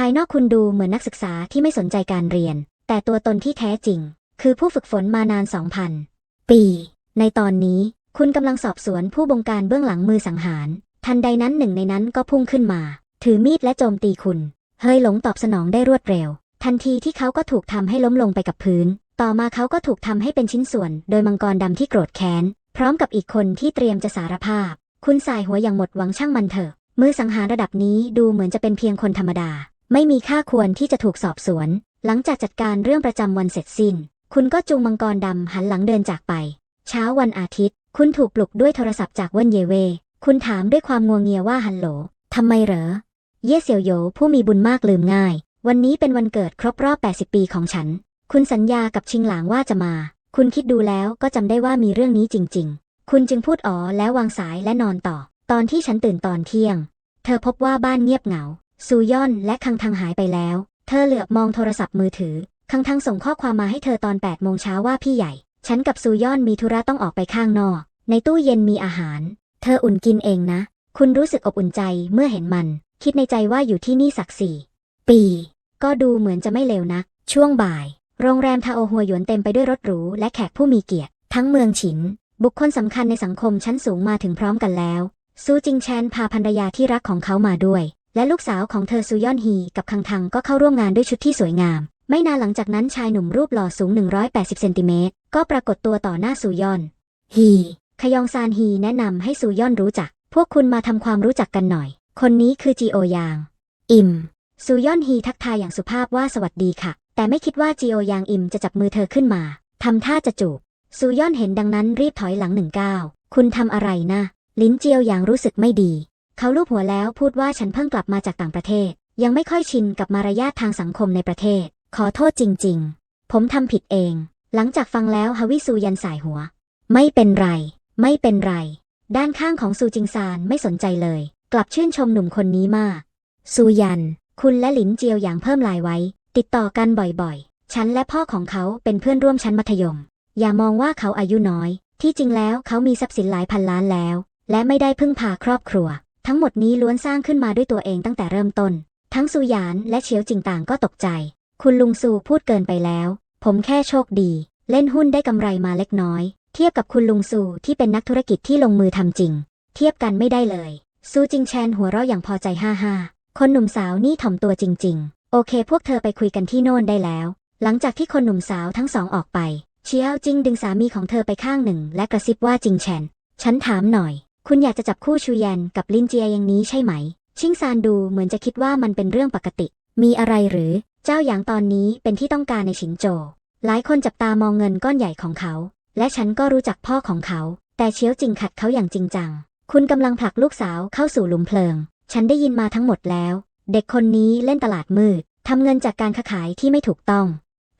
ภายนอกคุณดูเหมือนนักศึกษาที่ไม่สนใจการเรียน แต่ตัวตนที่แท้จริง คือผู้ฝึกฝนมานาน 2,000 ปี ในตอนนี้ คุณกำลังสอบสวนผู้บงการเบื้องหลังมือสังหาร ทันใดนั้นหนึ่งในนั้นก็พุ่งขึ้นมา ถือมีดและโจมตีคุณ เฮยหลงตอบสนองได้รวดเร็ว ทันทีที่เขาก็ถูกทำให้ล้มลงไปกับพื้น ต่อมาเขาก็ถูกทำให้เป็นชิ้นส่วน โดยมังกรดำที่โกรธแค้น พร้อมกับอีกคนที่เตรียมจะสารภาพ คุณสายหัวอย่างหมดหวังช่างมันเถอะมือสังหารระดับนี้ดูเหมือนจะเป็นเพียงคนธรรมดา ไม่มีค่าควรที่จะถูกสอบสวน หลังจากจัดการเรื่องประจำวันเสร็จสิ้น คุณก็จูงมังกรดำหันหลังเดินจากไป เช้าวันอาทิตย์ คุณถูกปลุกด้วยโทรศัพท์จากเว่นเยเว คุณถามด้วยความงัวงเงียว่าฮัลโหลทำไมเหรอ เย่เสี่ยวโยผู้มีบุญมากลืมง่าย วันนี้เป็นวันเกิดครบรอบ 80 ปีของฉัน คุณสัญญากับชิงหลางว่าจะมา คุณคิดดูแล้วก็จำได้ว่ามีเรื่องนี้จริง ๆ คุณจึงพูดอ๋อแล้ววางสายและนอนต่อ ตอนที่ฉันตื่นตอนเที่ยง เธอพบว่าบ้านเงียบเหงา ซูย่อนและคังทังหายไปแล้ว เธอเหลือบมองโทรศัพท์มือถือ คังทังส่งข้อความมาให้เธอตอน8โมงเช้าว่าพี่ใหญ่ ฉันกับซูย่อนมีธุระต้องออกไปข้างนอก ในตู้เย็นมีอาหาร เธออุ่นกินเองนะ คุณรู้สึกอบอุ่นใจเมื่อเห็นมัน คิดในใจว่าอยู่ที่นี่สักสี่ปี ก็ดูเหมือนจะไม่เลวนัก ช่วงบ่าย โรงแรมทาโอฮัวหยวนเต็มไปด้วยรถหรูและแขกผู้มีเกียรติ ทั้งเมืองฉิน บุคคลสำคัญในสังคมชั้นสูงมาถึงพร้อมกันแล้ว ซูจิงแชนพาภรรยาที่รักของเขามาด้วย และลูกสาวของเธอซูยอนฮีกับคังทังก็เข้าร่วมงานด้วยชุดที่สวยงาม ไม่นานหลังจากนั้นชายหนุ่มรูปหล่อสูง 180 เซนติเมตรก็ปรากฏตัวต่อหน้าซูยอนฮีขยองซานฮีแนะนำให้ซูยอนรู้จัก พวกคุณมาทำความรู้จักกันหน่อย คนนี้คือจีโอยาง อิมซูยอนฮีทักทายอย่างสุภาพว่าสวัสดีค่ะ แต่ไม่คิดว่าจีโอยางอิมจะจับมือเธอขึ้นมาทำท่าจะจูบซูยอนเห็นดังนั้นรีบถอยหลังหนึ่งก้าวคุณทำอะไรนะ ลิ้นเจียวอย่างรู้สึกไม่ดี เขาลูบหัวแล้วพูดว่าฉันเพิ่งกลับมาจากต่างประเทศ ยังไม่ค่อยชินกับมารยาททางสังคมในประเทศ ขอโทษจริง ๆ ผมทำผิดเอง หลังจากฟังแล้วฮาวิซูยันสายหัว ไม่เป็นไร ไม่เป็นไร ด้านข้างของซูจิงซานไม่สนใจเลย กลับชื่นชมหนุ่มคนนี้มาก ซูยัน คุณและหลินเจียวอย่างเพิ่มลายไว้ ติดต่อกันบ่อยๆ ฉันและพ่อของเขาเป็นเพื่อนร่วมชั้นมัธยม อย่ามองว่าเขาอายุน้อย ที่จริงแล้วเขามีทรัพย์สินหลายพันล้านแล้ว และไม่ได้พึ่งพาครอบครัว ทั้งหมดนี้ล้วนสร้างขึ้นมาด้วยตัวเองตั้งแต่เริ่มต้น ทั้งซูหยานและเฉียวจิงต่างก็ตกใจ คุณลุงซูพูดเกินไปแล้ว ผมแค่โชคดี เล่นหุ้นได้กำไรมาเล็กน้อย เทียบกับคุณลุงซูที่เป็นนักธุรกิจที่ลงมือทำจริง เทียบกันไม่ได้เลย ซูจิงแชนหัวเราะอย่างพอใจฮ่าฮ่าคนหนุ่มสาวนี่ถ่อมตัวจริง ๆ โอเค พวกเธอไปคุยกันที่โน่นได้แล้ว หลังจากที่คนหนุ่มสาวทั้งสองออกไปเชียวจิงดึงสามีของเธอไปข้างหนึ่ง และกระซิบว่าจิงแชน ฉันถามหน่อย คุณอยากจะจับคู่ชูยันกับลินเจียอย่างนี้ใช่ไหม ชิงซานดูเหมือนจะคิดว่ามันเป็นเรื่องปกติ มีอะไรหรือ เจ้าหยางตอนนี้เป็นที่ต้องการในฉินโจ หลายคนจับตามองเงินก้อนใหญ่ของเขา และฉันก็รู้จักพ่อของเขา แต่เชียวจิงขัดเขาอย่างจริงจัง คุณกำลังผลักลูกสาวเข้าสู่หลุมเพลิง ฉันได้ยินมาทั้งหมดแล้ว เด็กคนนี้เล่นตลาดมืดทำเงินจากการค้าขายที่ไม่ถูกต้อง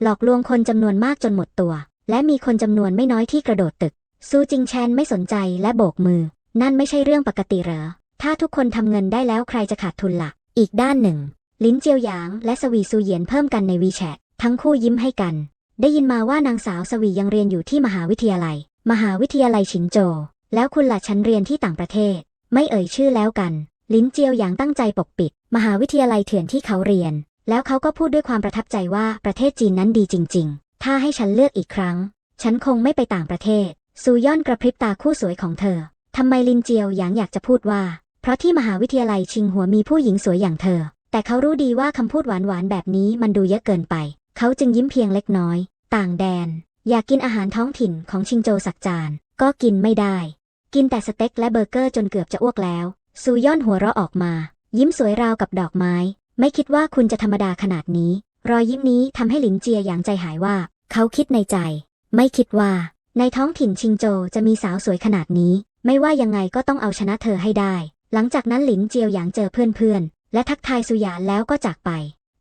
หลอกลวงคนจำนวนมากจนหมดตัว และมีคนจำนวนไม่น้อยที่กระโดดตึก ซูจิงแชนไม่สนใจและโบกมือ นั่นไม่ใช่เรื่องปกติเหรอ ถ้าทุกคนทำเงินได้แล้วใครจะขาดทุนละ่ะ อีกด้านหนึ่ง ลิ้นเจียวหยาง และสวีซูเหยียนเพิ่มกันในวีแชททั้งคู่ยิ้มให้กัน ได้ยินมาว่านางสาวสวียังเรียนอยู่ที่มหาวิทยาลัย มหาวิทยาลัยชินโจ แล้วคุณล่ะฉันเรียนที่ต่างประเทศ ไม่เอ่ยชื่อแล้วกัน ลิ้นเจียวหยางตั้งใจปกปิด มหาวิทยาลัยเถื่อนที่เขาเรียน แล้วเขาก็พูดด้วยความประทับใจว่าประเทศจีนนั้นดีจริง ๆ ถ้าให้ฉันเลือกอีกครั้ง ฉันคงไม่ไปต่างประเทศซูย่อนกระพริบตาคู่สวยของเธอ ทำไมลินเจียวหยางอยากจะพูดว่า เพราะที่มหาวิทยาลัยชิงหัวมีผู้หญิงสวยอย่างเธอ แต่เขารู้ดีว่าคำพูดหวานๆแบบนี้มันดูเยอะเกินไป เขาจึงยิ้มเพียงเล็กน้อย ต่างแดน อยากกินอาหารท้องถิ่นของชิงโจสักจาน ก็กินไม่ได้ กินแต่สเต็กและเบอร์เกอร์จนเกือบจะอ้วกแล้ว ซูย่อนหัวเราะออกมา ยิ้มสวยราวกับดอกไม้ ไม่คิดว่าคุณจะธรรมดาขนาดนี้ รอยยิ้มนี้ทำให้หลินเจียอย่างใจหายว่า เขาคิดในใจ ไม่คิดว่า ในท้องถิ่นชิงโจจะมีสาวสวยขนาดนี้ ไม่ว่ายังไงก็ต้องเอาชนะเธอให้ได้ หลังจากนั้นหลินเจียวหยางเจอเพื่อนๆ และทักทายสุหยานแล้วก็จากไป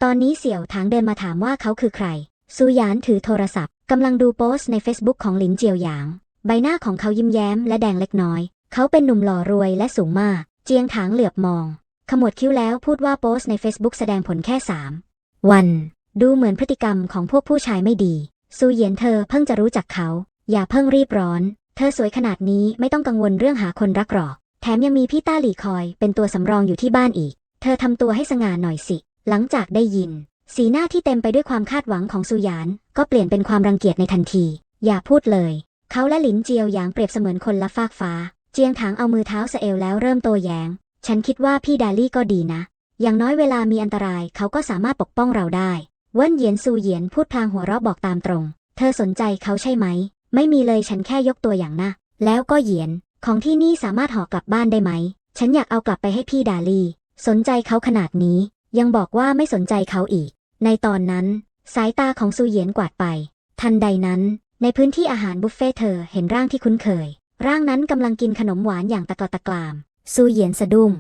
ตอนนี้เสี่ยวถางเดินมาถามว่าเขาคือใคร สุหยานถือโทรศัพท์กำลังดูโพสต์ใน Facebook ของหลินเจียวหยาง ใบหน้าของเขายิ้มแย้มและแดงเล็กน้อย เขาเป็นหนุ่มหล่อรวยและสูงมาก เจียงถางเหลือบมอง ขมวดคิ้วแล้วพูดว่าโพสต์ใน Facebook แสดงผลแค่สามวันดูเหมือนพฤติกรรมของพวกผู้ชายไม่ดี ซูเหยียนเธอเพิ่งจะรู้จักเขา อย่าเพิ่งรีบร้อน เธอสวยขนาดนี้ไม่ต้องกังวลเรื่องหาคนรักหรอก แถมยังมีพี่ต้าหลี่คอย เป็นตัวสำรองอยู่ที่บ้านอีก เธอทำตัวให้สง่าหน่อยสิ หลังจากได้ยิน สีหน้าที่เต็มไปด้วยความคาดหวังของซูหยาน ก็เปลี่ยนเป็นความรังเกียจในทันที อย่าพูดเลย เขาและหลินเจียวหยางเปรียบเสมือนคนละฟากฟ้า เจียงถางเอามือเท้าสเอวแล้วเริ่มโตแยง้งฉันคิดว่าพี่ดาลี่ก็ดีนะ อย่างน้อยเวลามีอันตรายเขาก็สามารถปกป้องเราได้ เวินเหยียนซูเหยียนพูดพลางหัวเราะบอกตามตรง เธอสนใจเขาใช่ไหม ไม่มีเลยฉันแค่ยกตัวอย่างนะ แล้วก็เหยียน ของที่นี่สามารถห่อกลับบ้านได้ไหม ฉันอยากเอากลับไปให้พี่ดาลี สนใจเขาขนาดนี้ ยังบอกว่าไม่สนใจเขาอีก ในตอนนั้น สายตาของซูเหยียนกวาดไป ทันใดนั้น ในพื้นที่อาหารบุฟเฟ่เธอเห็นร่างที่คุ้นเคย ร่างนั้นกำลังกินขนมหวานอย่างตะกละตะกราม ซูเหยียนสะดุ้ง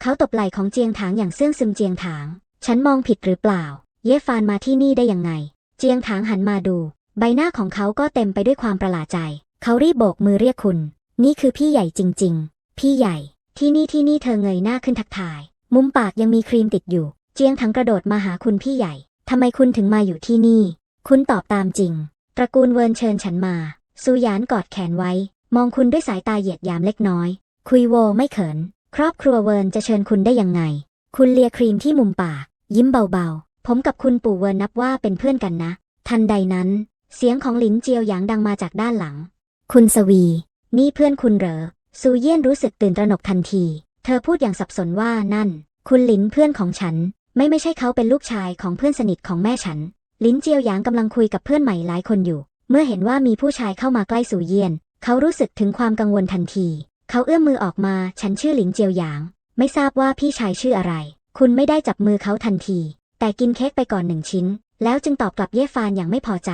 เขาตบไหล่ของเจียงถางอย่างเสื่องซึมเจียงถาง ฉันมองผิดหรือเปล่า เย่ฟานมาที่นี่ได้ยังไง เจียงถางหันมาดู ใบหน้าของเขาก็เต็มไปด้วยความประหลาดใจ เขารีบโบกมือเรียกคุณ นี่คือพี่ใหญ่จริง ๆ พี่ใหญ่ ที่นี่ที่นี่เธอเงยหน้าขึ้นทักทาย มุมปากยังมีครีมติดอยู่ เจียงถังกระโดดมาหาคุณพี่ใหญ่ทำไมคุณถึงมาอยู่ที่นี่ คุณตอบตามจริง ตระกูลเวินเชิญฉันมาซูหยานกอดแขนไว้ มองคุณด้วยสายตาเหยียดยามเล็กน้อย คุยโวไม่เขิน ครอบครัวเวินจะเชิญคุณได้ยังไง คุณเลียครีมที่มุมปาก ยิ้มเบาๆ ผมกับคุณปู่เวินนับว่าเป็นเพื่อนกันนะ ทันใดนั้น เสียงของหลินเจียวหยางดังมาจากด้านหลัง คุณสวี นี่เพื่อนคุณเหรอ ซูเยี่ยนรู้สึกตื่นตระหนกทันที เธอพูดอย่างสับสนว่านั่น คุณหลินเพื่อนของฉัน ไม่ไม่ใช่เขาเป็นลูกชายของเพื่อนสนิทของแม่ฉันลินเจียวหยางกำลังคุยกับเพื่อนใหม่หลายคนอยู่ เมื่อเห็นว่ามีผู้ชายเข้ามาใกล้ซูเยี่ยน เขารู้สึกถึงความกังวลทันที เขาเอื้อมมือออกมา ฉันชื่อหลินเจียวหยาง ไม่ทราบว่าพี่ชายชื่ออะไร คุณไม่ได้จับมือเขาทันที แต่กินเค้กไปก่อนหนึ่งชิ้น แล้วจึงตอบกลับเย่ฟานอย่างไม่พอใจ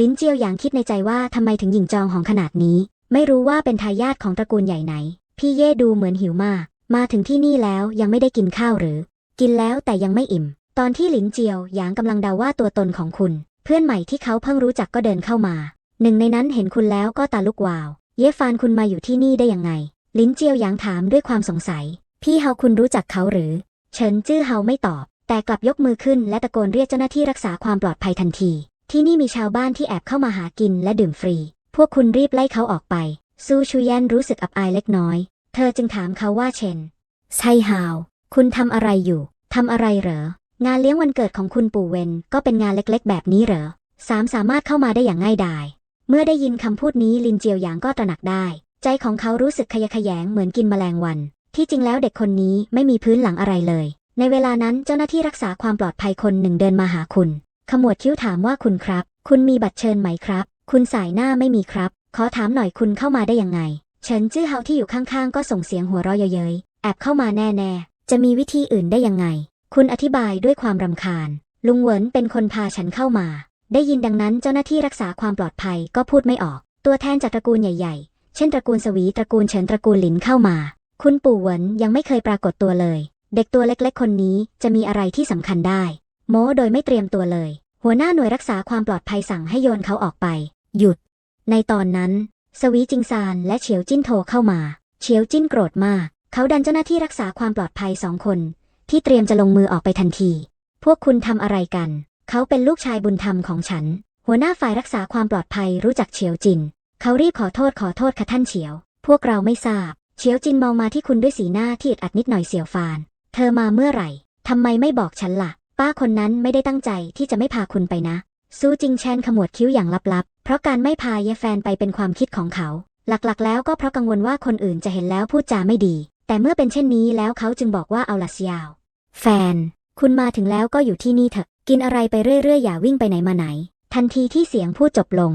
ลินเจียวหยางคิดในใจว่าทำไมถึงหยิ่งจองของขนาดนี้ ไม่รู้ว่าเป็นทายาทของตระกูลใหญ่ไหน พี่เย่ดูเหมือนหิวมาก มาถึงที่นี่แล้วยังไม่ได้กินข้าวหรือ กินแล้วแต่ยังไม่อิ่ม ตอนที่หลินเจียวหยางกำลังเดาว่าตัวตนของคุณ เพื่อนใหม่ที่เขาเพิ่งรู้จักก็เดินเข้ามา หนึ่งในนั้นเห็นคุณแล้วก็ตาลุกวาว เย่ฟานคุณมาอยู่ที่นี่ได้ยังไง ลินเจียวหยางถามด้วยความสงสัย พี่เฮาคุณรู้จักเขาหรือ เฉินจื้อเฮาไม่ตอบ แต่กลับยกมือขึ้นและตะโกนเรียกเจ้าหน้าที่รักษาความปลอดภัยทันที ที่นี่มีชาวบ้านที่แอบเข้ามาหากินและดื่มฟรี พวกคุณรีบไล่เขาออกไป ซูชูยันรู้สึกอับอายเล็กน้อย เธอจึงถามเขาว่าเชนไซฮาว คุณทำอะไรอยู่ ทำอะไรเหรอ งานเลี้ยงวันเกิดของคุณปู่เวนก็เป็นงานเล็กๆ แบบนี้เหรอ สามสามารถเข้ามาได้อย่างง่ายดาย เมื่อได้ยินคำพูดนี้ลินเจียวหยางก็ตระหนักได้ ใจของเขารู้สึกขยะแขยงเหมือนกินแมลงวัน ที่จริงแล้วเด็กคนนี้ไม่มีพื้นหลังอะไรเลย ในเวลานั้นเจ้าหน้าที่รักษาความปลอดภัยคนหนึ่งเดินมาหาคุณ ขมวดคิ้วถามว่าคุณครับ คุณมีบัตรเชิญไหมครับ คุณสายหน้าไม่มีครับ ขอถามหน่อยคุณเข้ามาได้ยังไง เฉินจื้อเฮาที่อยู่ข้างๆ ก็ส่งเสียงหัวเราะเย้ยๆ แอบเข้ามาแน่ๆ จะมีวิธีอื่นได้ยังไง คุณอธิบายด้วยความรำคาญ ลุงเหวินเป็นคนพาฉันเข้ามา ได้ยินดังนั้นเจ้าหน้าที่รักษาความปลอดภัยก็พูดไม่ออก ตัวแทนจากตระกูลใหญ่ๆ เช่นตระกูลสวีตระกูลเฉินตระกูลหลินเข้ามา คุณปู่เหวินยังไม่เคยปรากฏตัวเลย เด็กตัวเล็กๆ คนนี้จะมีอะไรที่สำคัญได้ โม้โดยไม่เตรียมตัวเลย หัวหน้าหน่วยรักษาความปลอดภัยสั่งให้โยนเขาออกไป หยุด ในตอนนั้น สวีจิงซานและเฉียวจิ้นโทรเข้ามา เฉียวจิ้นโกรธมาก เขาดันเจ้าหน้าที่รักษาความปลอดภัยสองคน ที่เตรียมจะลงมือออกไปทันที พวกคุณทำอะไรกัน เขาเป็นลูกชายบุญธรรมของฉัน หัวหน้าฝ่ายรักษาความปลอดภัยรู้จักเฉียวจิน เขารีบขอโทษขอโทษค่ะท่านเฉียว พวกเราไม่ทราบ เฉียวจินมองมาที่คุณด้วยสีหน้าที่อึดอัดนิดหน่อยเสียวฟาน เธอมาเมื่อไหร่ทำไมไม่บอกฉันล่ะ ป้าคนนั้นไม่ได้ตั้งใจที่จะไม่พาคุณไปนะ ซูจิงแชนขมวดคิ้วอย่างลับๆ เพราะการไม่พาเยแฟนไปเป็นความคิดของเขา หลักๆ แล้วก็เพราะกังวลว่าคนอื่นจะเห็นแล้วพูดจาไม่ดี แต่เมื่อเป็นเช่นนี้แล้วเขาจึงบอกว่าเอาละสยาว แฟน คุณมาถึงแล้วก็อยู่ที่นี่เถอะ กินอะไรไปเรื่อยๆ อย่าวิ่งไปไหนมาไหน ทันทีที่เสียงพูดจบลง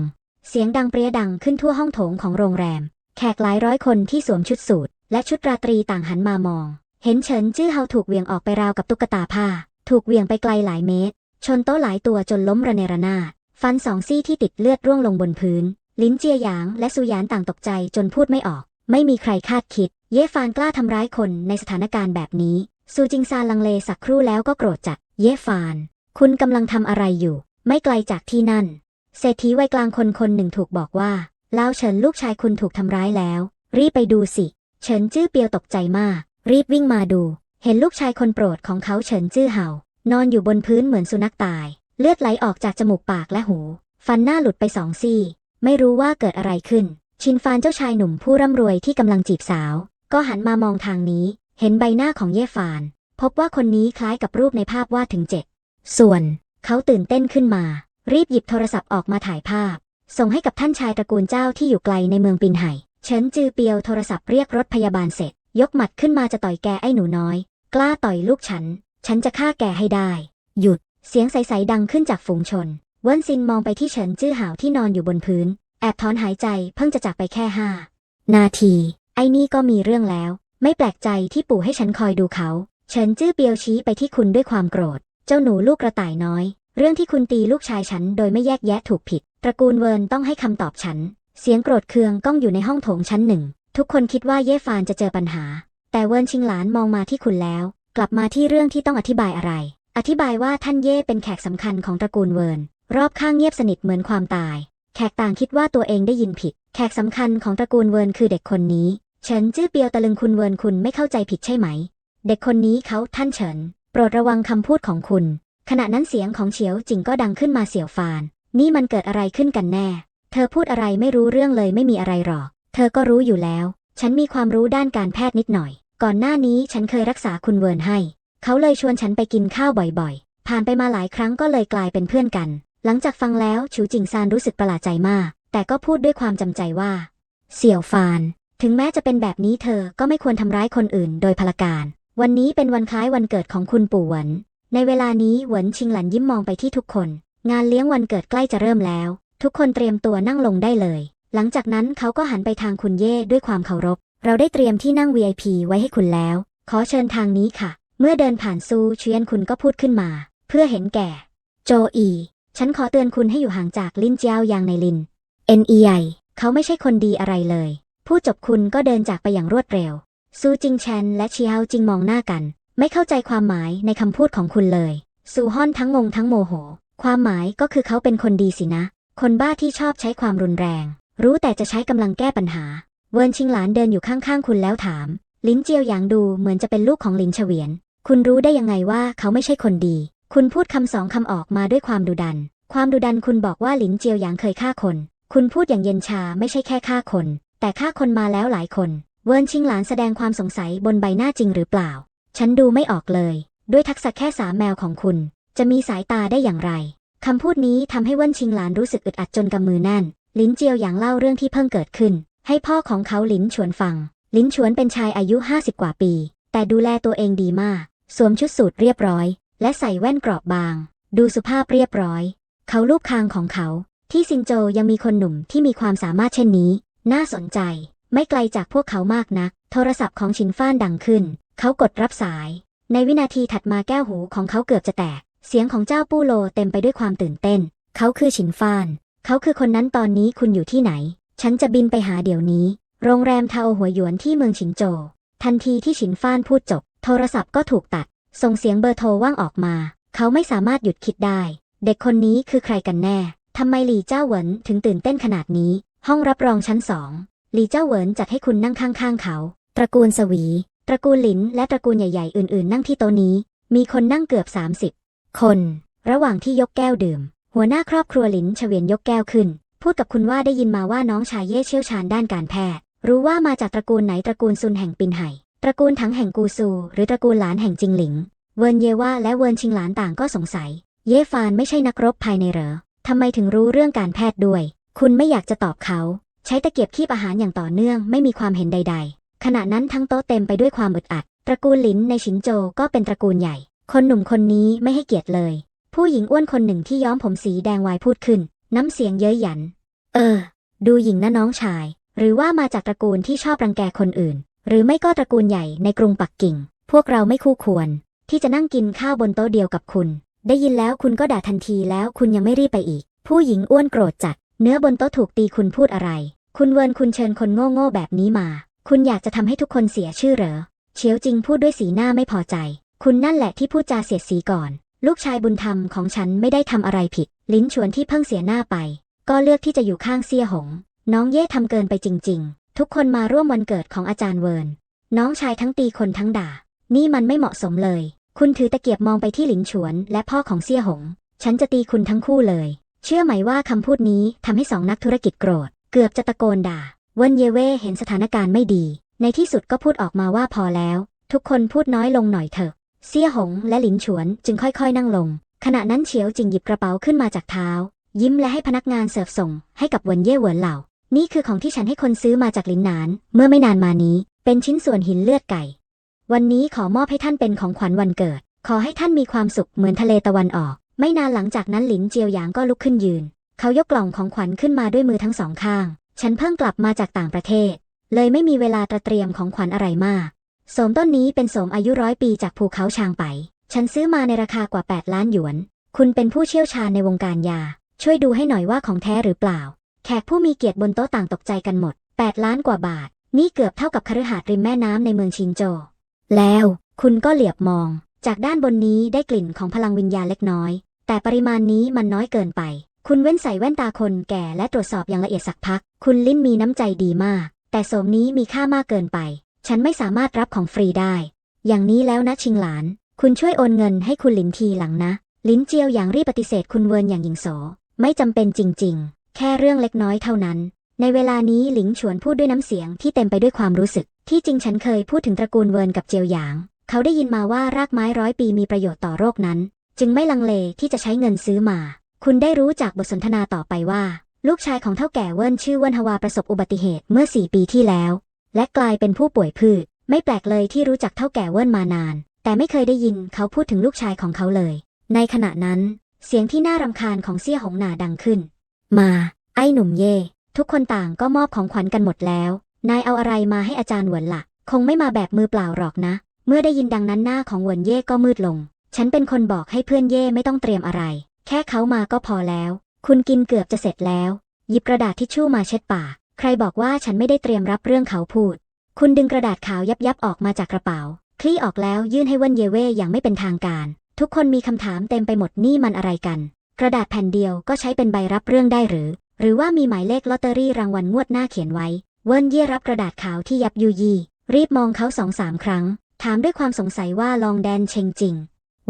เสียงดังเปรี้ยดังขึ้นทั่วห้องโถงของโรงแรม แขกหลายร้อยคนที่สวมชุดสูทและชุดราตรีต่างหันมามอง เห็นเฉินจื้อเฮาถูกเหวี่ยงออกไปราวกับตุ๊กตาผ้า ถูกเวียงไปไกลหลายเมตร ชนโต๊ะหลายตัวจนล้มระเนระนาดฟันสองซี่ที่ติดเลือดร่วงลงบนพื้น ลิ้นเจียหยางและสุยานต่างตกใจจนพูดไม่ออก ไม่มีใครคาดคิด เย่ฟานกล้าทำร้ายคนในสถานการณ์แบบนี้ ซูจิงซานลังเลสักครู่แล้วก็โกรธจัด เย่ฟาน คุณกำลังทำอะไรอยู่ ไม่ไกลจากที่นั่น เศรษฐีวัยกลางคนคนหนึ่งถูกบอกว่าเล่าเฉินลูกชายคุณถูกทำร้ายแล้ว รีบไปดูสิ เฉินจื้อเปียวตกใจมาก รีบวิ่งมาดู เห็นลูกชายคนโปรดของเขาเฉินจื้อเห่า นอนอยู่บนพื้นเหมือนสุนัขตาย เลือดไหลออกจากจมูกปากและหู ฟันหน้าหลุดไปสองซี่ ไม่รู้ว่าเกิดอะไรขึ้น ชินฟานเจ้าชายหนุ่มผู้ร่ำรวยที่กำลังจีบสาว ก็หันมามองทางนี้ เห็นใบหน้าของเย่ฟาน พบว่าคนนี้คล้ายกับรูปในภาพวาดถึงเจ็ดส่วน เขาตื่นเต้นขึ้นมา รีบหยิบโทรศัพท์ออกมาถ่ายภาพ ส่งให้กับท่านชายตระกูลเจ้าที่อยู่ไกลในเมืองปินไห่เฉินจือเปียวโทรศัพท์เรียกรถพยาบาลเสร็จ ยกหมัดขึ้นมาจะต่อยแกไอ้หนูน้อย กล้าต่อยลูกฉัน ฉันจะฆ่าแกให้ได้ หยุด เสียงใสๆดังขึ้นจากฝูงชน เวินซินมองไปที่เฉินจื้อหาวที่นอนอยู่บนพื้น แอบถอนหายใจเพิ่งจะจากไปแค่ห้านาที ไอ้นี่ก็มีเรื่องแล้ว ไม่แปลกใจที่ปู่ให้ฉันคอยดูเขา เฉินจื้อเปียวชี้ไปที่คุณด้วยความโกรธ เจ้าหนูลูกกระต่ายน้อย เรื่องที่คุณตีลูกชายฉันโดยไม่แยกแยะถูกผิด ตระกูลเวินต้องให้คำตอบฉัน เสียงโกรธเคืองก้องอยู่ในห้องโถงชั้นหนึ่ง ทุกคนคิดว่าเย่ฟานจะเจอปัญหา แต่เวินชิงหลานมองมาที่คุณแล้ว กลับมาที่เรื่องที่ต้องอธิบายอะไร อธิบายว่าท่านเย่เป็นแขกสำคัญของตระกูลเวิน รอบข้างเงียบสนิทเหมือนความตาย แขกต่างคิดว่าตัวเองได้ยินผิด แขกสำคัญของตระกูลเวินคือเด็กคนนี้ เฉินจื้อเปียวตะลึงคุณเวินคุณไม่เข้าใจผิดใช่ไหม เด็กคนนี้เขาท่านเฉิน โปรดระวังคำพูดของคุณ ขณะนั้นเสียงของเฉียวจิงก็ดังขึ้นมาเสียวฟาน นี่มันเกิดอะไรขึ้นกันแน่ เธอพูดอะไรไม่รู้เรื่องเลยไม่มีอะไรหรอก เธอก็รู้อยู่แล้ว ฉันมีความรู้ด้านการแพทย์นิดหน่อย ก่อนหน้านี้ฉันเคยรักษาคุณเวิร์นให้ เขาเลยชวนฉันไปกินข้าวบ่อยๆ ผ่านไปมาหลายครั้งก็เลยกลายเป็นเพื่อนกัน หลังจากฟังแล้วชูจิงซานรู้สึกประหลาดใจมาก แต่ก็พูดด้วยความจำใจว่า เสี่ยวฟาน ถึงแม้จะเป็นแบบนี้เธอก็ไม่ควรทำร้ายคนอื่นโดยพลการ วันนี้เป็นวันคล้ายวันเกิดของคุณปู่หวน ในเวลานี้หวนชิงหลันยิ้มมองไปที่ทุกคน งานเลี้ยงวันเกิดใกล้จะเริ่มแล้ว ทุกคนเตรียมตัวนั่งลงได้เลย หลังจากนั้นเขาก็หันไปทางคุณเย่ด้วยความเคารพ เราได้เตรียมที่นั่ง VIP ไว้ให้คุณแล้ว ขอเชิญทางนี้ค่ะ เมื่อเดินผ่านซูเชียนคุณก็พูดขึ้นมา เพื่อเห็นแก่ โจอี ฉันขอเตือนคุณให้อยู่ห่างจากลินเจียวยางในลิน NEI เขาไม่ใช่คนดีอะไรเลยพูดจบคุณก็เดินจากไปอย่างรวดเร็ว ซูจิงแชนและเชียวจิงมองหน้ากัน ไม่เข้าใจความหมายในคำพูดของคุณเลย ซูฮอนทั้งงงทั้งโมโห ความหมายก็คือเขาเป็นคนดีสินะ คนบ้าที่ชอบใช้ความรุนแรง รู้แต่จะใช้กำลังแก้ปัญหา เวินชิงหลานเดินอยู่ข้างๆคุณแล้วถาม ลินเจียวหยางดูเหมือนจะเป็นลูกของลินเฉวียน คุณรู้ได้ยังไงว่าเขาไม่ใช่คนดี คุณพูดคำสองคำออกมาด้วยความดุดัน ความดุดันคุณบอกว่าลินเจียวหยางเคยฆ่าคน คุณพูดอย่างเย็นชาไม่ใช่แค่ฆ่าคน แต่ฆ่าคนมาแล้วหลายคน เวินชิงหลานแสดงความสงสัยบนใบหน้าจริงหรือเปล่า ฉันดูไม่ออกเลย ด้วยทักษะแค่สามแมวของคุณ จะมีสายตาได้อย่างไรคำพูดนี้ทำให้เวินชิงหลานรู้สึกอึดอัดจนกำมือแน่นลินเจียวหยางเล่าเรื่องที่เพิ่งเกิดขึ้น ให้พ่อของเขาลินชวนฟัง ลินชวนเป็นชายอายุ 50 กว่าปี แต่ดูแลตัวเองดีมาก สวมชุดสูทเรียบร้อย และใส่แว่นกรอบบาง ดูสุภาพเรียบร้อย เขาลูบคางของเขา ที่ซินโจยังมีคนหนุ่มที่มีความสามารถเช่นนี้ น่าสนใจ ไม่ไกลจากพวกเขามากนัก โทรศัพท์ของชินฟ้านดังขึ้น เขากดรับสาย ในวินาทีถัดมาแก้วหูของเขาเกือบจะแตก เสียงของเจ้าปู้โลเต็มไปด้วยความตื่นเต้น เขาคือชินฟ้าน เขาคือคนนั้นตอนนี้คุณอยู่ที่ไหน ฉันจะบินไปหาเดี๋ยวนี้ โรงแรมทาโอหัวหยวนที่เมืองฉินโจวทันทีที่ฉินฟ้านพูดจบ โทรศัพท์ก็ถูกตัด ส่งเสียงเบอร์โทรว่างออกมา เขาไม่สามารถหยุดคิดได้ เด็กคนนี้คือใครกันแน่ ทำไมหลี่เจ้าเหวินถึงตื่นเต้นขนาดนี้ ห้องรับรองชั้นสองหลี่เจ้าเหวินจัดให้คุณนั่งข้างๆเขา ตระกูลสวี ตระกูลหลิน และตระกูลใหญ่ๆ อื่นๆ นั่งที่โต๊ะนี้ มีคนนั่งเกือบ 30 คน ระหว่างที่ยกแก้วดื่ม หัวหน้าครอบครัวหลินเฉวียนยกแก้วขึ้น พูดกับคุณว่าได้ยินมาว่าน้องชายเย่เชี่ยวชาญด้านการแพทย์ รู้ว่ามาจากตระกูลไหนตระกูลซุนแห่งปินไห่ตระกูลถังแห่งกูซู หรือตระกูลหลานแห่งจิงหลิง เวินเยว่าและเวินชิงหลานต่างก็สงสัย เย่ฟานไม่ใช่นักรบภายในเหรอทำไมถึงรู้เรื่องการแพทย์ด้วย คุณไม่อยากจะตอบเขา ใช้ตะเกียบคีบอาหารอย่างต่อเนื่องไม่มีความเห็นใด ๆ ขณะนั้นทั้งโต๊ะเต็มไปด้วยความอึดอัด ตระกูลหลินในชินโจก็เป็นตระกูลใหญ่ คนหนุ่มคนนี้ไม่ให้เกียรติเลย ผู้หญิงอ้วนคนหนึ่งที่ย้อมผมสีแดงวายพูดขึ้น น้ำเสียงเย้ยหยัน เออ ดูหญิงนะน้องชาย หรือว่ามาจากตระกูลที่ชอบรังแกคนอื่น หรือไม่ก็ตระกูลใหญ่ในกรุงปักกิ่ง พวกเราไม่คู่ควร ที่จะนั่งกินข้าวบนโต๊ะเดียวกับคุณ ได้ยินแล้วคุณก็ด่าทันทีแล้วคุณยังไม่รีบไปอีก ผู้หญิงอ้วนโกรธจัด เนื้อบนโต๊ะถูกตีคุณพูดอะไร คุณเวินคุณเชิญคนโง่ๆแบบนี้มา คุณอยากจะทำให้ทุกคนเสียชื่อเหรอเฉียวจริงพูดด้วยสีหน้าไม่พอใจ คุณนั่นแหละที่พูดจาเสียดสีก่อน ลูกชายบุญธรรมของฉันไม่ได้ทำอะไรผิด ลิ้นชวนที่เพิ่งเสียหน้าไป ก็เลือกที่จะอยู่ข้างเซี่ยหง น้องเย่ทำเกินไปจริง ๆ ทุกคนมาร่วมวันเกิดของอาจารย์เวิร์นน้องชายทั้งตีคนทั้งด่า นี่มันไม่เหมาะสมเลย คุณถือตะเกียบมองไปที่หลินฉวนและพ่อของเซี่ยหง ฉันจะตีคุณทั้งคู่เลย เชื่อไหมว่าคำพูดนี้ทำให้สองนักธุรกิจโกรธ เกือบจะตะโกนด่า เวินเยเว่เห็นสถานการณ์ไม่ดี ในที่สุดก็พูดออกมาว่าพอแล้ว ทุกคนพูดน้อยลงหน่อยเถอะเซี่ยหงและหลินฉวนจึงค่อยๆ นั่งลง ขณะนั้นเฉียวจิงหยิบกระเป๋าขึ้นมาจากเท้า ยิ้มและให้พนักงานเสิร์ฟส่ง ให้กับเวินเย่เหวินเหล่า นี่คือของที่ฉันให้คนซื้อมาจากลินหนาน เมื่อไม่นานมานี้ เป็นชิ้นส่วนหินเลือดไก่ วันนี้ขอมอบให้ท่านเป็นของขวัญวันเกิด ขอให้ท่านมีความสุขเหมือนทะเลตะวันออก ไม่นานหลังจากนั้นหลินเจียวหยางก็ลุกขึ้นยืน เขายกกล่องของขวัญขึ้นมาด้วยมือทั้งสองข้าง ฉันเพิ่งกลับมาจากต่างประเทศ เลยไม่มีเวลาตระเตรียมของขวัญอะไรมาก โสมต้นนี้เป็นโสมอายุร้อยปีจากภูเขาชางไป ฉันซื้อมาในราคากว่า 8 ล้านหยวน คุณเป็นผู้เชี่ยวชาญในวงการยา ช่วยดูให้หน่อยว่าของแท้หรือเปล่า แขกผู้มีเกียรติบนโต๊ะต่างตกใจกันหมด 8 ล้านกว่าบาท นี่เกือบเท่ากับคฤหาสน์ริมแม่น้ำในเมืองชินโจ แล้วคุณก็เหลียบมอง จากด้านบนนี้ได้กลิ่นของพลังวิญญาณเล็กน้อย แต่ปริมาณนี้มันน้อยเกินไป คุณเว้นใส่แว่นตาคนแก่และตรวจสอบอย่างละเอียดสักพัก คุณลิ้นมีน้ำใจดีมาก แต่โสมนี้มีค่ามากเกินไป ฉันไม่สามารถรับของฟรีได้ อย่างนี้แล้วนะชิงหลาน คุณช่วยโอนเงินให้คุณหลินทีหลังนะ ลินเจียวอย่างรีบปฏิเสธคุณเวินอย่างหญิงโส ไม่จำเป็นจริง ๆ แค่เรื่องเล็กน้อยเท่านั้น ในเวลานี้หลิงฉวนพูดด้วยน้ำเสียงที่เต็มไปด้วยความรู้สึก ที่จริงฉันเคยพูดถึงตระกูลเวินกับเจียวหยาง เขาได้ยินมาว่ารากไม้ร้อยปีมีประโยชน์ต่อโรคนั้น จึงไม่ลังเลที่จะใช้เงินซื้อมา คุณได้รู้จากบทสนทนาต่อไปว่า ลูกชายของเท่าแก่เวินชื่อเวินฮวาประสบอุบัติเหตุเมื่อสี่ปีที่แล้ว และกลายเป็นผู้ป่วยพืชไม่แปลกเลยที่รู้จักเท่าแก่เวินมานาน แต่ไม่เคยได้ยินเขาพูดถึงลูกชายของเขาเลย ในขณะนั้น เสียงที่น่ารำคาญของเซี่ยหงหนาดังขึ้น มา ไอ้หนุ่มเย่ ทุกคนต่างก็มอบของขวัญกันหมดแล้ว นายเอาอะไรมาให้อาจารย์หวนละ่ะ คงไม่มาแบบมือเปล่าหรอกนะ เมื่อได้ยินดังนั้นหน้าของหวนเย่ก็มืดลง ฉันเป็นคนบอกให้เพื่อนเย่ไม่ต้องเตรียมอะไร แค่เขามาก็พอแล้ว คุณกินเกือบจะเสร็จแล้ว หยิบกระดาษทิชชู่มาเช็ดปาก ใครบอกว่าฉันไม่ได้เตรียมรับเรื่องเขาพูด คุณดึงกระดาษขาวยับยับๆออกมาจากกระเป๋า คลี่ออกแล้วยื่นให้เวนเยเว่อย่างไม่เป็นทางการ ทุกคนมีคำถามเต็มไปหมดนี่มันอะไรกัน กระดาษแผ่นเดียวก็ใช้เป็นใบรับเรื่องได้หรือ หรือว่ามีหมายเลขลอตเตอรี่รางวัลงวดหน้าเขียนไว้ เวินเย่รับกระดาษขาวที่ยับยุยีรีบมองเขาสองสามครั้ง ถามด้วยความสงสัยว่าลองแดนเชงจริง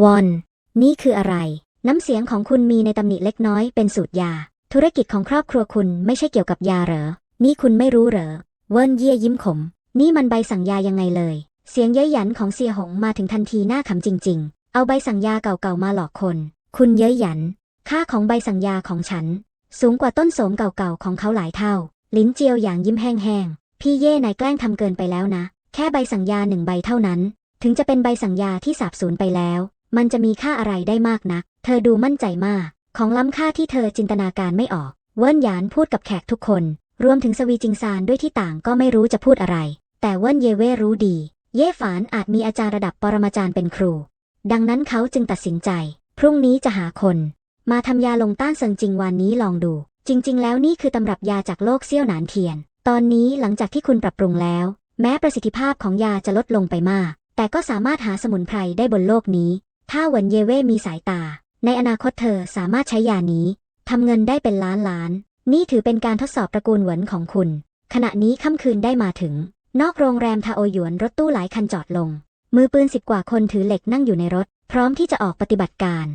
วอนนี่คืออะไร น้ำเสียงของคุณมีในตำหนิเล็กน้อยเป็นสูตรยา ธุรกิจของครอบครัวคุณไม่ใช่เกี่ยวกับยาเหรอ นี่คุณไม่รู้เหรอ เวินเย่ยิ้มขม นี่มันใบสั่งยายังไงเลย เสียงเย้ยหยันของเสียหงมาถึงทันทีหน้าขำจริง ๆ เอาใบสั่งยาเก่าๆมาหลอกคน คุณเย้ยหยัน ค่าของใบสั่งยาของฉัน สูงกว่าต้นโสมเก่าๆของเขาหลายเท่า ลิ้นเจียวอย่างยิ้มแห้งๆ พี่เย่นายแกล้งทำเกินไปแล้วนะ แค่ใบสั่งยาหนึ่งใบเท่านั้น ถึงจะเป็นใบสั่งยาที่สาบสูญไปแล้ว มันจะมีค่าอะไรได้มากนัก เธอดูมั่นใจมาก ของล้ำค่าที่เธอจินตนาการไม่ออก เวิ้นหยานพูดกับแขกทุกคน รวมถึงสวีจิงซานด้วยที่ต่างก็ไม่รู้จะพูดอะไร แต่เวิ้นเยเว่รู้ดี เย่ฝานอาจมีอาจารย์ระดับปรมาจารย์เป็นครู ดังนั้นเขาจึงตัดสินใจ พรุ่งนี้จะหาคน มาทำยาลงต้านเซิงจิงวันนี้ลองดู จริง ๆ แล้วนี่คือตำรับยาจากโลกเซี่ยวหนานเทียน ตอนนี้หลังจากที่คุณปรับปรุงแล้ว แม้ประสิทธิภาพของยาจะลดลงไปมาก แต่ก็สามารถหาสมุนไพรได้บนโลกนี้ ถ้าวินเยเว่มีสายตา ในอนาคตเธอสามารถใช้ยานี้ทำเงินได้เป็นล้านล้าน นี่ถือเป็นการทดสอบตระกูลหวนของคุณ ขณะนี้ค่ำคืนได้มาถึง นอกโรงแรมทาโอหยวนรถตู้หลายคันจอดลง มือปืนสิบกว่าคนถือเหล็กนั่งอยู่ในรถ พร้อมที่จะออกปฏิบัติการ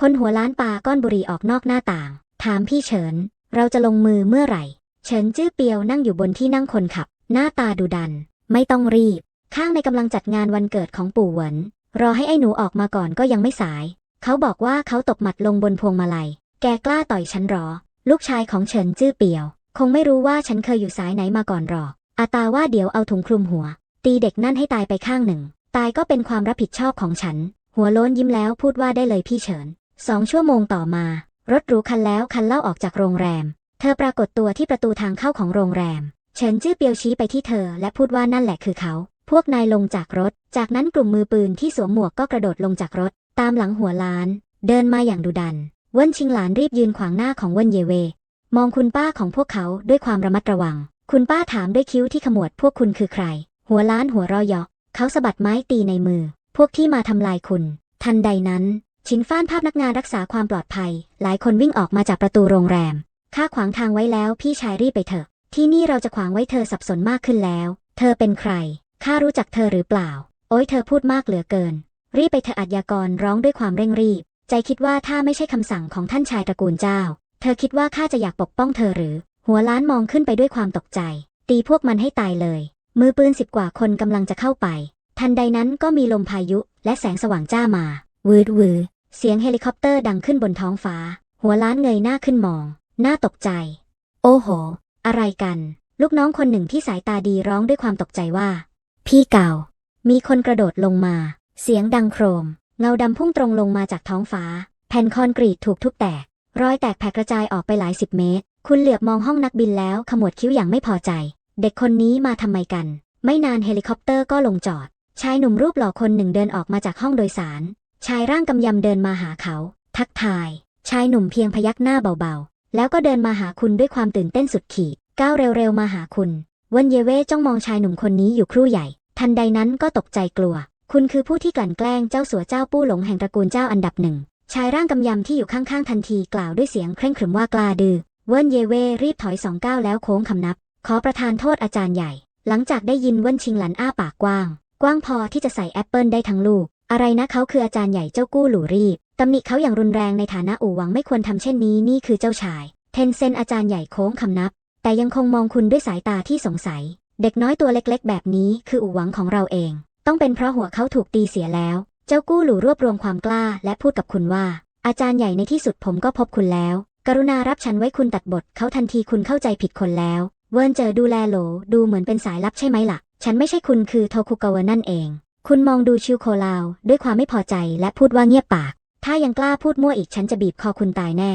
คนหัวล้านปาก้อนบุหรี่ออกนอกหน้าต่าง ถามพี่เฉิน เราจะลงมือเมื่อไหร่ เฉินจื้อเปียวนั่งอยู่บนที่นั่งคนขับ หน้าตาดุดัน ไม่ต้องรีบ ข้างในกำลังจัดงานวันเกิดของปู่เหวินรอให้ไอ้หนูออกมาก่อนก็ยังไม่สาย เขาบอกว่าเขาตบหมัดลงบนพวงมาลัย แกกล้าต่อยฉันหรอ ลูกชายของเฉินจื้อเปียว คงไม่รู้ว่าฉันเคยอยู่สายไหนมาก่อนหรอก อาตาว่าเดี๋ยวเอาถุงคลุมหัว ตีเด็กนั่นให้ตายไปข้างหนึ่ง ตายก็เป็นความรับผิดชอบของฉัน หัวโล้นยิ้มแล้วพูดว่าได้เลยพี่เฉินสองชั่วโมงต่อมา รถหรูคันแล้วคันเล่าออกจากโรงแรม เธอปรากฏตัวที่ประตูทางเข้าของโรงแรม เฉินจื้อเปียวชี้ไปที่เธอ และพูดว่านั่นแหละคือเขา พวกนายลงจากรถ จากนั้นกลุ่มมือปืนที่สวมหมวกก็กระโดดลงจากรถ ตามหลังหัวล้าน เดินมาอย่างดุดันเวิ้นชิงหลานรีบยืนขวางหน้าของเวิ้นเยเว มองคุณป้าของพวกเขาด้วยความระมัดระวัง คุณป้าถามด้วยคิ้วที่ขมวดพวกคุณคือใคร หัวล้านหัวรอยะเขาสะบัดไม้ตีในมือ พวกที่มาทำลายคุณ ทันใดนั้น ชินฟ้านภาพนักงานรักษาความปลอดภัย หลายคนวิ่งออกมาจากประตูโรงแรมข้าขวางทางไว้แล้วพี่ชายรีบไปเถอะ ที่นี่เราจะขวางไว้เธอสับสนมากขึ้นแล้ว เธอเป็นใครข้ารู้จักเธอหรือเปล่า โอ้ยเธอพูดมากเหลือเกิน รีบไปเถอะอาชญากรร้องด้วยความเร่งรีบ ใจคิดว่าถ้าไม่ใช่คำสั่งของท่านชายตระกูลเจ้า เธอคิดว่าข้าจะอยากปกป้องเธอหรือ หัวล้านมองขึ้นไปด้วยความตกใจ ตีพวกมันให้ตายเลย มือปืนสิบกว่าคนกำลังจะเข้าไป ทันใดนั้นก็มีลมพายุและแสงสว่างจ้ามาวืดวือ เสียงเฮลิคอปเตอร์ดังขึ้นบนท้องฟ้า หัวล้านเงยหน้าขึ้นมอง หน้าตกใจ โอ้โห อะไรกัน ลูกน้องคนหนึ่งที่สายตาดีร้องด้วยความตกใจว่า พี่เก่า มีคนกระโดดลงมา เสียงดังโครม เงาดำพุ่งตรงลงมาจากท้องฟ้า แผ่นคอนกรีตถูกทุบแตก รอยแตกแผ่กระจายออกไปหลายสิบเมตร คุณเหลือบมองห้องนักบินแล้วขมวดคิ้วอย่างไม่พอใจ เด็กคนนี้มาทำไมกัน ไม่นานเฮลิคอปเตอร์ก็ลงจอด ชายหนุ่มรูปหล่อคนหนึ่งเดินออกมาจากห้องโดยสาร ชายร่างกำยำเดินมาหาเขา ทักทาย ชายหนุ่มเพียงพยักหน้าเบาๆ แล้วก็เดินมาหาคุณด้วยความตื่นเต้นสุดขีด ก้าวเร็วๆมาหาคุณเวนเยเว่จ้องมองชายหนุ่มคนนี้อยู่ครู่ใหญ่ ทันใดนั้นก็ตกใจกลัว คุณคือผู้ที่กลั่นแกล้งเจ้าสัวเจ้าปู้หลงแห่งตระกูลเจ้าอันดับหนึ่ง ชายร่างกำยำที่อยู่ข้างๆทันทีกล่าวด้วยเสียงเคร่งขรึมว่ากล้าดื้อ เวินเยเว่รีบถอยสองก้าวแล้วโค้งคำนับ ขอประทานโทษอาจารย์ใหญ่ หลังจากได้ยินเวินชิงหลันอ้าปากกว้าง กว้างพอที่จะใส่แอปเปิลได้ทั้งลูก อะไรนะเขาคืออาจารย์ใหญ่เจ้ากู้หลู่รีบตำหนิเขาอย่างรุนแรงในฐานะอู่หวังไม่ควรทำเช่นนี้นี่คือเจ้าชาย เทนเซนอาจารย์ใหญ่โค้งคำนับ แต่ยังคงมองคุณด้วยสายตาที่สงสัย เด็กน้อยตัวเล็กๆ แบบนี้คืออู่หวังของเราเอง ต้องเป็นเพราะหัวเขาถูกตีเสียแล้ว เจ้ากู้หลู่รวบรวมความกล้า และพูดกับคุณว่า อาจารย์ใหญ่ในที่สุดผมก็พบคุณแล้ว กรุณารับฉันไว้คุณตัดบทเขาทันทีคุณเข้าใจผิดคนแล้ว เวิร์นเจอดูแลโหลดูเหมือนเป็นสายลับใช่ไหมล่ะ ฉันไม่ใช่คุณคือโทคุกาวะนั่นเอง คุณมองดูชิวโคลาว ด้วยความไม่พอใจและพูดว่าเงียบปาก ถ้ายังกล้าพูดมั่วอีกฉันจะบีบคอคุณตายแน่